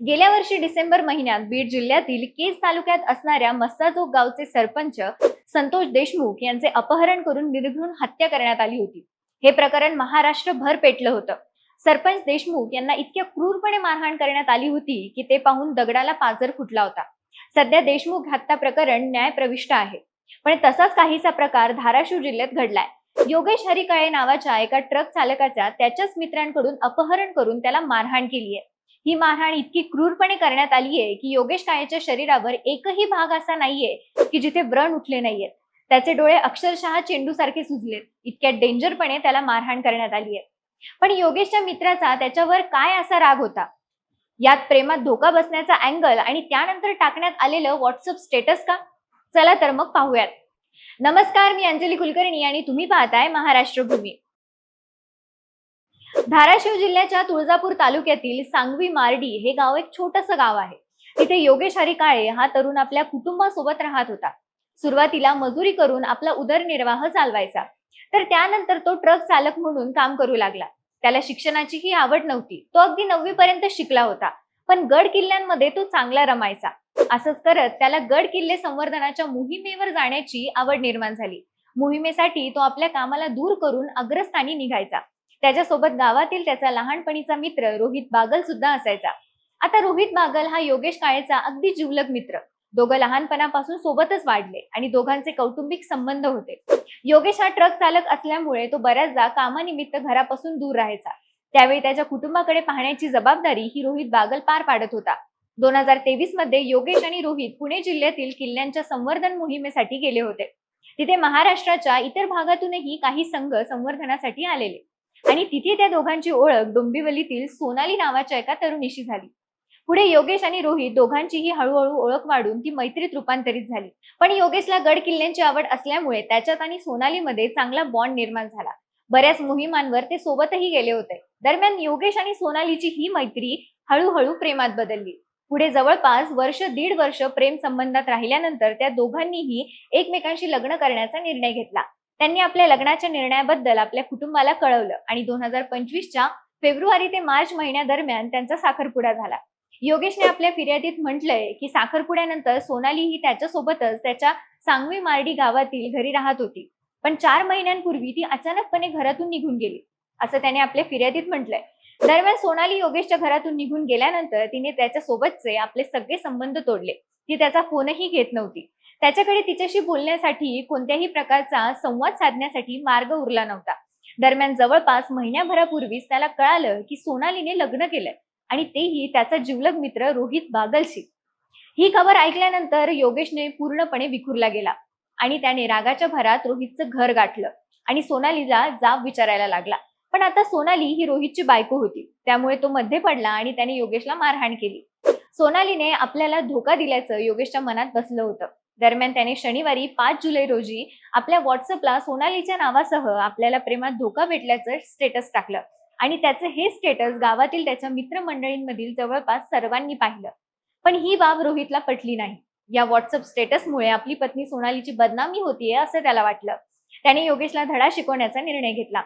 गेल्या वर्षी डिसेंबर महिन्यात बीड जिल्ह्यातील केज तालुक्यात असणाऱ्या मस्ताजोग गावचे सरपंच संतोष देशमुख यांचे अपहरण करून निर्घृण हत्या करण्यात आली होती. हे प्रकरण महाराष्ट्रभर पेटलं होतं. सरपंच देशमुख यांना इतक्या क्रूरपणे मारहाण करण्यात आली होती की ते पाहून दगडाला पाजर फुटला होता. सध्या देशमुख हत्या प्रकरण न्यायप्रविष्ट आहे. पण तसाच काहीसा प्रकार धाराशिव जिल्ह्यात घडलाय. योगेश हरिकाळे नावाच्या एका ट्रक चालकाचा त्याच्याच मित्रांकडून अपहरण करून त्याला मारहाण केली आहे ही मारहाण इतकी क्रूरपणे करण्यात आली आहे की योगेश काळेच्या शरीरावर एकही भाग असा नाहीये की जिथे व्रण उठले नाहीयेत. त्याचे डोळे अक्षरशः चेंडू सारखे सुजलेत. इतक्या डेंजरपणे त्याला मारहाण करण्यात आली आहे पण योगेशच्या मित्राचा त्याच्यावर काय असा राग होता? यात प्रेमात धोका बसण्याचा अँगल आणि त्यानंतर टाकण्यात आलेलं व्हॉट्सअप स्टेटस का? चला तर मग पाहूयात. नमस्कार मी अंजली कुलकर्णी आणि तुम्ही पाहताय महाराष्ट्र भूमी धाराशिव जिल्ह्याच्या तुळजापूर तालुक्यातील सांगवी मार्डी हे गाव एक छोटस गाव आहे. तिथे योगेश हरी काळे हा तरुण आपल्या कुटुंबासोबत राहत होता. सुरुवातीला मजुरी करून आपला उदरनिर्वाह चालवायचा. तर त्यानंतर तो ट्रक चालक म्हणून काम करू लागला. त्याला शिक्षणाचीही आवड नव्हती. तो अगदी नववी पर्यंत शिकला होता. पण गड किल्ल्यांमध्ये तो चांगला रमायचा. असंच करत त्याला गड किल्ले संवर्धनाच्या मोहिमेवर जाण्याची आवड निर्माण झाली. मोहिमेसाठी तो आपल्या कामाला दूर करून अग्रस्थानी निघायचा. त्याच्यासोबत गावातील त्याचा लहानपणीचा मित्र रोहित बागल सुद्धा असायचा. आता रोहित बागल हा योगेश काळेचा अगदी जिवलग मित्र. दोघं लहानपणापासून सोबतच वाढले आणि दोघांचे कौटुंबिक संबंध होते. योगेश हा ट्रक चालक असल्यामुळे तो बऱ्याचदा कामानिमित्त घरापासून दूर राहायचा. त्यावेळी त्याच्या कुटुंबाकडे पाहण्याची जबाबदारी ही रोहित बागल पार पाडत होता. दोन हजार तेवीसमध्ये योगेश आणि रोहित पुणे जिल्ह्यातील किल्ल्यांच्या संवर्धन मोहिमेसाठी गेले होते. तिथे महाराष्ट्राच्या इतर भागातूनही काही संघ संवर्धनासाठी आलेले. आणि तिथे त्या दोघांची ओळख डोंबिवलीतील सोनाली नावाच्या एका तरुणीशी झाली. पुढे योगेश आणि रोहित दोघांचीही हळूहळू ओळख वाढून ती मैत्रीत रूपांतरित झाली. पण योगेशला गड किल्ल्यांची आवड असल्यामुळे त्याच्यात आणि सोनालीमध्ये चांगला बॉन्ड निर्माण झाला. बऱ्याच मोहिमांवर ते सोबतही गेले होते. दरम्यान योगेश आणि सोनालीची ही मैत्री हळूहळू प्रेमात बदलली. पुढे जवळपास वर्ष दीड वर्ष प्रेम संबंधात राहिल्यानंतर त्या दोघांनीही एकमेकांशी लग्न करण्याचा निर्णय घेतला. त्यांनी आपल्या लग्नाच्या निर्णयाबद्दल आपल्या कुटुंबाला कळवलं. आणि दोन हजार पंचवीसच्या फेब्रुवारी ते मार्च महिन्यादरम्यान त्यांचा साखरपुडा झाला. योगेशने आपल्या फिर्यादीत म्हटलंय की साखरपुड्यानंतर सोनाली ही त्याच्यासोबतच त्याच्या सांगवी मार्डी गावातील घरी राहत होती. पण चार महिन्यांपूर्वी ती अचानकपणे घरातून निघून गेली असं त्याने आपल्या फिर्यादीत म्हटलंय. दरम्यान सोनाली योगेशच्या घरातून निघून गेल्यानंतर तिने त्याच्या सोबतचे आपले सगळे संबंध तोडले. ती त्याचा फोनही घेत नव्हती. त्याच्याकडे तिच्याशी बोलण्यासाठी कोणत्याही प्रकारचा संवाद साधण्यासाठी मार्ग उरला नव्हता. दरम्यान जवळपास महिन्याभरापूर्वीच त्याला कळालं की सोनालीने लग्न केलंय आणि तेही त्याचा जिवलग मित्र रोहित बागलशी. ही खबर ऐकल्यानंतर योगेशने पूर्णपणे विखुरला गेला आणि त्याने रागाच्या भरात रोहितचं घर गाठलं आणि सोनालीला जाब विचारायला लागला. पण आता सोनाली ही रोहितची बायको होती. त्यामुळे तो मध्ये पडला आणि त्याने योगेशला मारहाण केली. सोनालीने आपल्याला धोका दिल्याचं योगेशच्या मनात बसलं होतं. दरम्यान त्याने शनिवारी पाच जुलै रोजी आपल्या व्हॉट्सअपला सोनालीच्या नावासह आपल्याला प्रेमात धोका भेटल्याचं स्टेटस टाकलं. आणि त्याचं हे स्टेटस गावातील त्याच्या मित्रमंडळींमधील जवळपास सर्वांनी पाहिलं. पण ही बाब रोहितला पटली नाही. या व्हॉट्सअप स्टेटसमुळे आपली पत्नी सोनालीची बदनामी होतीये असं त्याला वाटलं. त्याने योगेशला धडा शिकवण्याचा निर्णय घेतला.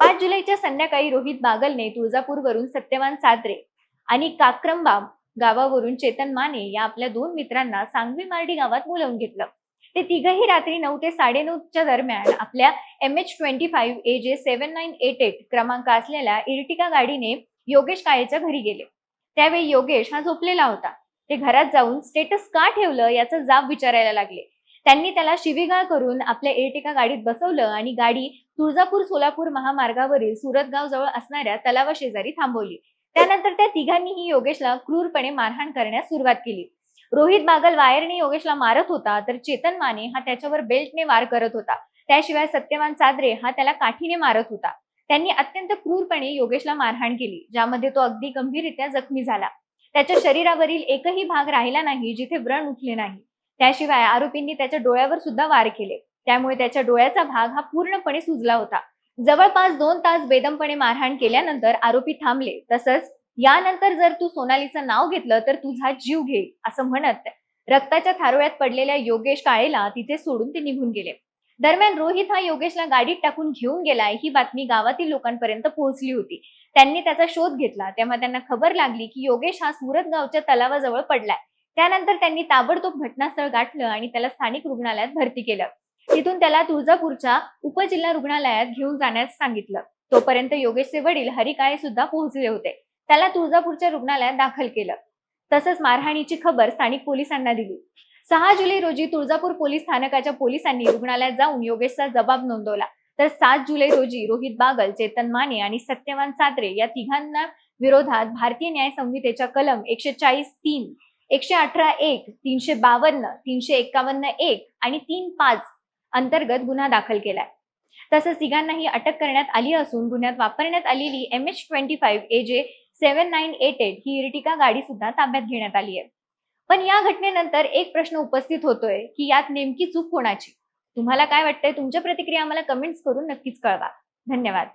पाच जुलैच्या संध्याकाळी रोहित बागलने तुळजापूरवरून सत्यवान सादरे आणि काक्रमबाब गावावरून चेतन माने या आपल्या दोन मित्रांना सांगवी मार्डी गावात बोलावून घेतलं. ते तिघही रात्री नऊ ते साडेनऊच्या दरम्यान आपल्या M H twenty five A J seven nine eight eight क्रमांक असलेल्या इर्टिका गाडीने योगेश काळेच्या घरी गेले. त्यावेळी योगेश हा झोपलेला होता. ते घरात जाऊन स्टेटस का ठेवलं याचा जाब विचारायला लागले. त्यांनी त्याला शिवीगाळ करून आपल्या एर्टिका गाडीत बसवलं आणि गाडी तुळजापूर सोलापूर महामार्गावरील सुरतगाव जवळ असणाऱ्या तलावा शेजारी थांबवली. त्यानंतर त्या तिघांनीही योगेशला क्रूरपणे मारहाण करण्यास सुरुवात केली. रोहित बागल वायरने योगेशला मारत होता तर चेतन माने हा त्याच्यावर बेल्टने वार करत होता. त्याशिवाय सत्यवान चादरे हा त्याला काठीने मारत होता. त्यांनी अत्यंत क्रूरपणे योगेशला मारहाण केली ज्यामध्ये तो अगदी गंभीररित्या जखमी झाला. त्याच्या शरीरावरील एकही भाग राहिला नाही जिथे व्रण उठले नाही. त्याशिवाय आरोपींनी त्याच्या डोळ्यावर सुद्धा वार केले. त्यामुळे त्याच्या डोळ्याचा भाग हा पूर्णपणे सुजला होता. जवळपास दोन तास बेदमपणे मारहाण केल्यानंतर आरोपी थांबले. तसंच यानंतर जर तू सोनालीचं नाव घेतलं तर तुझा जीव घे असं म्हणत रक्ताच्या थारोळ्यात पडलेल्या योगेश काळेला तिथे सोडून ते निघून गेले. दरम्यान रोहित हा योगेशला गाडीत टाकून घेऊन गेलाय ही बातमी गावातील लोकांपर्यंत पोहोचली होती. त्यांनी त्याचा शोध घेतला. तेव्हा त्यांना खबर लागली की योगेश हा सुरत गावच्या तलावाजवळ पडलाय. त्यानंतर त्यांनी ताबडतोब घटनास्थळ गाठलं आणि त्याला स्थानिक रुग्णालयात भरती केलं. तिथून त्याला तुळजापूरच्या उपजिल्हा रुग्णालयात घेऊन जाण्यास सांगितलं. तोपर्यंत योगेशचे वडील हरिकाळे सुद्धा पोहोचले होते. त्याला तुळजापूरच्या रुग्णालयात दाखल केलं. तसंच मारहाणीची खबर स्थानिक पोलिसांना दिली. सहा जुलै रोजी तुळजापूर पोलीस स्थानकाच्या पोलिसांनी रुग्णालयात जाऊन योगेशचा जबाब नोंदवला. तर सात जुलै रोजी रोहित बागल चेतन माने आणि सत्यवान सात्रे या तिघांना विरोधात भारतीय न्याय संहितेच्या कलम एकशे चाळीस तीन एकशे अठरा एक तीनशे बावन्न तीनशे एक्कावन्न एक आणि तीन पाच अंतर्गत गुन्हा दाखल केलाय. तसंच तिघांनाही अटक करण्यात आली असून गुन्ह्यात वापरण्यात आलेली M H twenty five A J seven nine eight eight he Ertiga गाडी सुद्धा ताब्यात घेण्यात आली आहे. पण या घटनेनंतर एक प्रश्न उपस्थित होतोय की यात नेमकी चूक कोणाची? तुम्हाला काय वाटतंय? तुमच्या प्रतिक्रिया आम्हाला कमेंट्स करून नक्कीच कळवा. धन्यवाद.